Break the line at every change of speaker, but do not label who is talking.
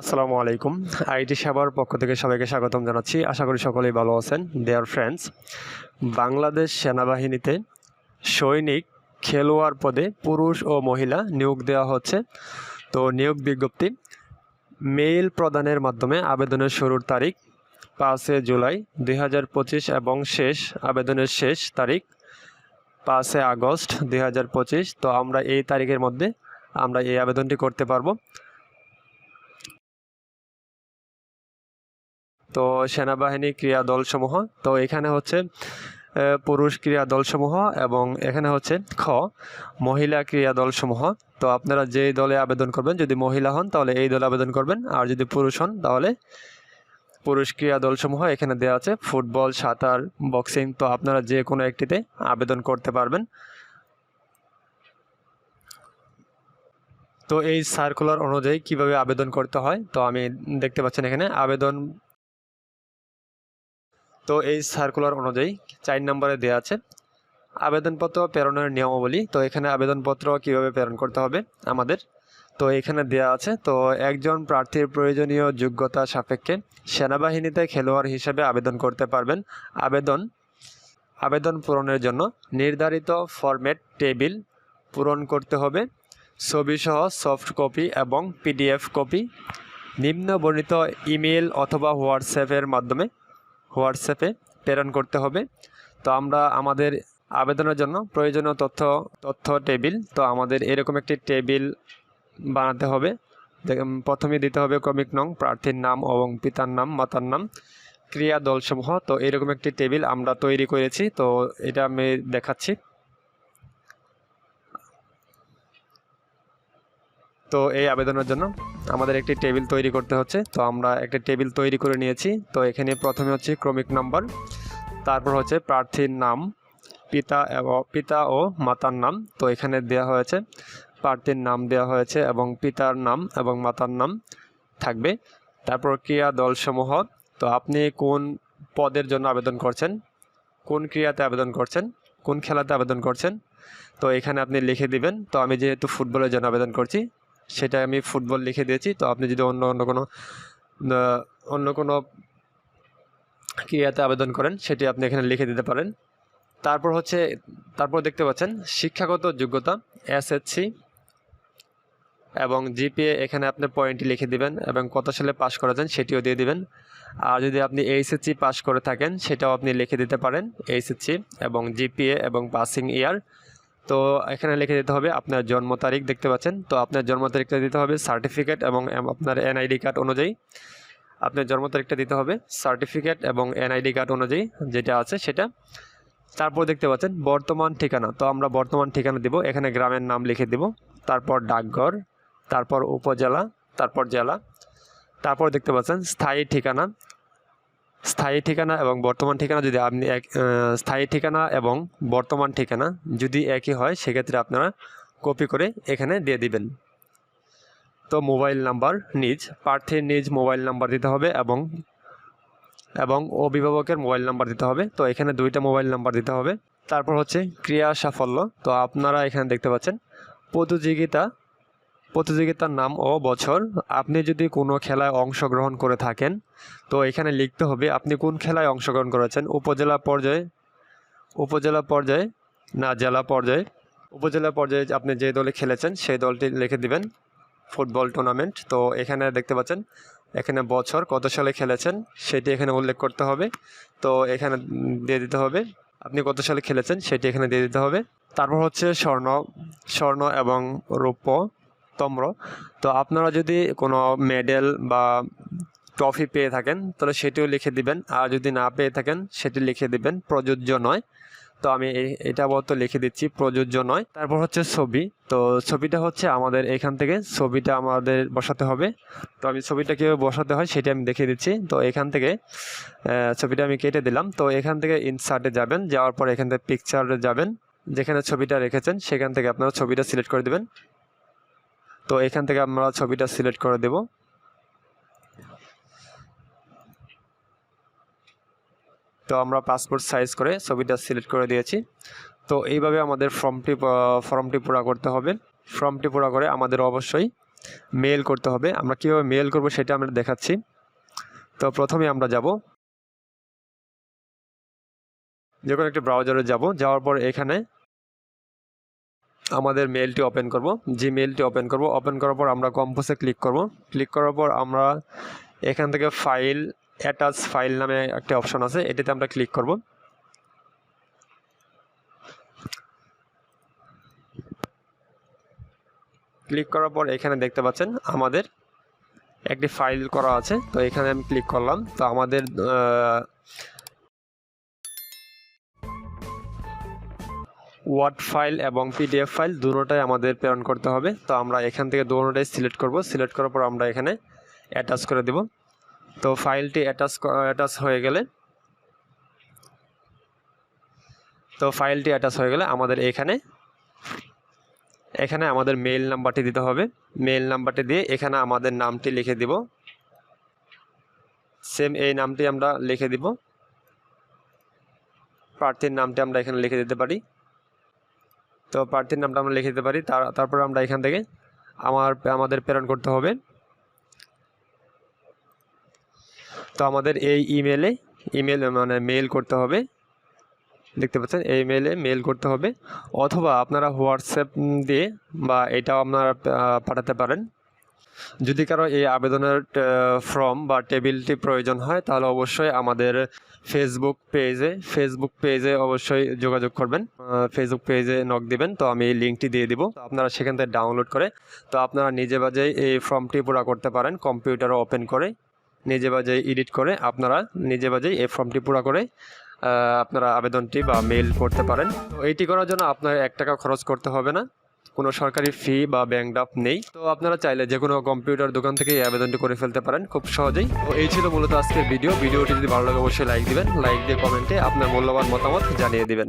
আসসালামু আলাইকুম। আইটি সেবার পক্ষ থেকে সবাইকে স্বাগতম জানাচ্ছি। আশা করি সকলেই ভালো আছেন। দেয়ার ফ্রেন্ডস বাংলাদেশ সেনাবাহিনীতে সৈনিক, খেলোয়াড় পদে পুরুষ ও মহিলা নিয়োগ দেওয়া হচ্ছে। তো নিয়োগ বিজ্ঞপ্তি মেইল প্রদানের মাধ্যমে আবেদনের শুরুর তারিখ পাঁচে জুলাই দুই হাজার পঁচিশ এবং শেষ, আবেদনের শেষ তারিখ পাঁচে আগস্ট দুই হাজার পঁচিশ। তো আমরা এই তারিখের মধ্যে আমরা এই আবেদনটি করতে পারব। তো সেনাবাহিনী ক্রীড়া দলসমূহ তো এখানে হচ্ছে পুরুষ ক্রীড়া দলসমূহ এবং এখানে হচ্ছে খ, মহিলা ক্রীড়া দলসমূহ তো আপনারা যেই দলে আবেদন করবেন, যদি মহিলা হন, তাহলে এই দলে আবেদন করবেন, আর যদি পুরুষ হন, তাহলে পুরুষ ক্রীড়া দলসমূহ এখানে দেওয়া আছে, ফুটবল, সাঁতার, বক্সিং, তো আপনারা যে কোনো একটিতে আবেদন করতে পারবেন। তো এই সার্কুলার অনুযায়ী কীভাবে আবেদন করতে হয়, তো আমি দেখতে পাচ্ছেন এখানে, আবেদন তো এই সার্কুলার অনুযায়ী চার নম্বরে দেওয়া আছে আবেদনপত্র প্রেরণের নিয়মাবলী। তো এখানে আবেদনপত্র কীভাবে প্রেরণ করতে হবে আমাদের? তো এখানে দেওয়া আছে, তো একজন প্রার্থীর প্রয়োজনীয় যোগ্যতা সাপেক্ষে সেনাবাহিনীতে খেলোয়াড় হিসেবে আবেদন করতে পারবেন। আবেদন আবেদন পূরণের জন্য নির্ধারিত ফরম্যাট টেবিল পূরণ করতে হবে। ছবিসহ সফট কপি এবং পিডিএফ কপি নিম্ন বর্ণিত ইমেল অথবা হোয়াটসঅ্যাপের মাধ্যমে হোয়াটসঅ্যাপে প্রেরণ করতে হবে। তো আমরা আমাদের আবেদনের জন্য প্রয়োজনীয় তথ্য তথ্য টেবিল, তো আমাদের এরকম একটি টেবিল বানাতে হবে। প্রথমে দিতে হবে কমিক নং, প্রার্থীর নাম এবং পিতার নাম, মাতার নাম ক্রিয়া দলসমূহ তো এরকম একটি টেবিল আমরা তৈরি করেছি। তো এটা আমি দেখাচ্ছি। তো এই আবেদনের জন্য আমাদের একটি টেবিল তৈরি করতে হচ্ছে। তো আমরা একটা টেবিল তৈরি করে নিয়েছি। তো এখানে প্রথমে হচ্ছে ক্রমিক নাম্বার, তারপর হচ্ছে প্রার্থীর নাম, পিতা এবং পিতা ও মাতার নাম। তো এখানে দেওয়া হয়েছে, প্রার্থীর নাম দেওয়া হয়েছে এবং পিতার নাম এবং মাতার নাম থাকবে। তারপর ক্রিয়া দলসমূহ তো আপনি কোন পদের জন্য আবেদন করছেন, কোন ক্রিয়াতে আবেদন করছেন, কোন খেলাতে আবেদন করছেন, তো এখানে আপনি লিখে দিবেন। তো আমি যেহেতু ফুটবলের জন্য আবেদন করছি সেটা আমি ফুটবল লিখে দিয়েছি। তো আপনি যদি অন্য অন্য কোনো অন্য কোনো ক্রিয়াতে আবেদন করেন, সেটি আপনি এখানে লিখে দিতে পারেন। তারপর হচ্ছে, তারপর দেখতে পাচ্ছেন, শিক্ষাগত যোগ্যতা এসএসসি এবং জিপিএ এখানে আপনি পয়েন্টটি লিখে দিবেন এবং কত সালে পাস করেছেন সেটিও দিয়ে দিবেন। আর যদি আপনি এইচএসসি পাস করে থাকেন, সেটাও আপনি লিখে দিতে পারেন এইচএসসি এবং জিপিএ এবং পাসিং ইয়ার তো এখানে লিখে দিতে হবে আপনার জন্ম তারিখ দেখতে পাচ্ছেন। তো আপনার জন্ম তারিখটা দিতে হবে সার্টিফিকেট এবং আপনার এনআইডি কার্ড অনুযায়ী। আপনার জন্ম তারিখটা দিতে হবে সার্টিফিকেট এবং এনআইডি কার্ড অনুযায়ী যেটা আছে সেটা। তারপর দেখতে পাচ্ছেন বর্তমান ঠিকানা। তো আমরা বর্তমান ঠিকানা দিব, এখানে গ্রামের নাম লিখে দিব। তারপর ডাকঘর, তারপর উপজেলা, তারপর জেলা। তারপর দেখতে পাচ্ছেন স্থায়ী ঠিকানা। স্থায়ী ঠিকানা এবং বর্তমান ঠিকানা যদি আপনি এক স্থায়ী ঠিকানা এবং বর্তমান ঠিকানা যদি একই হয়, সেক্ষেত্রে আপনারা কপি করে এখানে দিয়ে দিবেন। তো মোবাইল নাম্বার নিজ, প্রার্থীর নিজ মোবাইল নাম্বার দিতে হবে এবং এবং অভিভাবকের মোবাইল নাম্বার দিতে হবে। তো এখানে দুইটা মোবাইল নাম্বার দিতে হবে। তারপর হচ্ছে ক্রিয়া সাফল্য। তো আপনারা এখানে দেখতে পাচ্ছেন, প্রতিযোগিতা প্রতিযোগিতার নাম ও বছর। আপনি যদি কোনো খেলায় অংশগ্রহণ করে থাকেন, তো এখানে লিখতে হবে আপনি কোন খেলায় অংশগ্রহণ করেছেন। উপজেলা পর্যায়ে উপজেলা পর্যায়ে, না, জেলা পর্যায়ে। উপজেলা পর্যায়ে আপনি যে দলে খেলেছেন, সেই দলটি লিখে দিবেন। ফুটবল টুর্নামেন্ট, তো এখানে দেখতে পাচ্ছেন, এখানে বছর, কত সালে খেলেছেন, সেটি এখানে উল্লেখ করতে হবে। তো এখানে দিয়ে দিতে হবে, আপনি কত সালে খেলেছেন, সেটি এখানে দিয়ে দিতে হবে। তারপর হচ্ছে স্বর্ণ স্বর্ণ এবং রৌপ্য। তম্র তো আপনারা যদি কোনো মেডেল বা ট্রফি পেয়ে থাকেন, তাহলে সেটিও লিখে দিবেন। আর যদি না পেয়ে থাকেন, সেটি লিখে দিবেন, প্রযোজ্য নয়। তো আমি এটা বলতে লিখে দিচ্ছি, প্রযোজ্য নয়। তারপর হচ্ছে ছবি। তো ছবিটা হচ্ছে আমাদের, এখান থেকে ছবিটা আমাদের বসাতে হবে। তো আমি ছবিটা কীভাবে বসাতে হয়, সেটা আমি দেখিয়ে দিচ্ছি। তো এখান থেকে ছবিটা আমি কেটে দিলাম। তো এখান থেকে ইনসার্টে যাবেন, যাওয়ার পর এখান থেকে পিকচারে যাবেন। যেখানে ছবিটা রেখেছেন, সেখান থেকে আপনারা ছবিটা সিলেক্ট করে দেবেন। তো এখান থেকে আমরা ছবিটা সিলেক্ট করে দেব। তো আমরা পাসপোর্ট সাইজ করে ছবিটা সিলেক্ট করে দিয়েছি। তো এইভাবে আমাদের ফর্মটি ফর্মটি পুরা করতে হবে। ফর্মটি পুরা করে আমাদের অবশ্যই মেল করতে হবে। আমরা কীভাবে মেল করব সেটা আমরা দেখাচ্ছি। তো প্রথমে আমরা যাব। যে কোনো একটি ব্রাউজারে যাব, যাওয়ার পর এখানে আমাদের মেলটি ওপেন করব। যে মেলটি ওপেন করব ওপেন করার পর আমরা কম্পোসে ক্লিক করব। ক্লিক করার পর আমরা এখান থেকে ফাইল অ্যাটাচ ফাইল নামে একটা অপশন আছে, এটাতে আমরা ক্লিক করব। ক্লিক করার পর এখানে দেখতে পাচ্ছেন আমাদের একটি ফাইল করা আছে, তো এখানে আমি ক্লিক করলাম। তো আমাদের ওয়ার্ড ফাইল এবং পিডিএফ ফাইল দুটোটাই আমাদের প্রেরণ করতে হবে। তো আমরা এখান থেকে দুটোটাই সিলেক্ট করব। সিলেক্ট করার পর আমরা এখানে অ্যাটাচ করে দেব। তো ফাইলটি অ্যাটাচ অ্যাটাচ হয়ে গেলে, তো ফাইলটি অ্যাটাচ হয়ে গেলে আমাদের এখানে এখানে আমাদের মেইল নাম্বারটি দিতে হবে। মেইল নাম্বারটি দিয়ে এখানে আমাদের নামটি লিখে দিব। সেম এই নামটি আমরা লিখে দিব। প্রার্থীর নামটি আমরা এখানে লিখে দিতে পারি। তো প্রার্থীর নামটা আমরা লিখে দিতে পারি। তার, তারপর আমরা এখান থেকে আমার, আমাদের প্রেরণ করতে হবে। তো আমাদের এই ইমেলে ইমেল মানে মেল করতে হবে। দেখতে পাচ্ছেন, এই মেলে মেল করতে হবে। অথবা আপনারা হোয়াটসঅ্যাপ দিয়ে বা এটাও আপনারা পাঠাতে পারেন। যদি কারও এই আবেদনের ফর্ম বা টেবিলটি প্রয়োজন হয়, তাহলে অবশ্যই আমাদের ফেসবুক পেজে ফেসবুক পেজে অবশ্যই যোগাযোগ করবেন। ফেসবুক পেজে নক দিবেন, তো আমি লিঙ্কটি দিয়ে দিব। আপনারা সেখান থেকে ডাউনলোড করে, তো আপনারা নিজে বাজেই এই ফর্মটি পুরো করতে পারেন কম্পিউটারে ওপেন করে, নিজে বাজেই এডিট করে, আপনারা নিজে বাজেই এই ফর্মটি পুরো করে আপনারা আবেদনটি বা মেল করতে পারেন। তো এইটি করার জন্য আপনার এক টাকা খরচ করতে হবে না। কোনো সরকারি ফি বা ব্যাংক ড্রাফট নেই। তো আপনারা চাইলে যে কোনো কম্পিউটার দোকান থেকে এই আবেদনটি করে ফেলতে পারেন খুব সহজেই। তো এই ছিল মূলত আজকের ভিডিও ভিডিওটি যদি ভালো লাগে, অবশ্যই লাইক দিবেন। লাইক দিয়ে কমেন্টে আপনার মূল্যবান মতামত জানিয়ে দিবেন।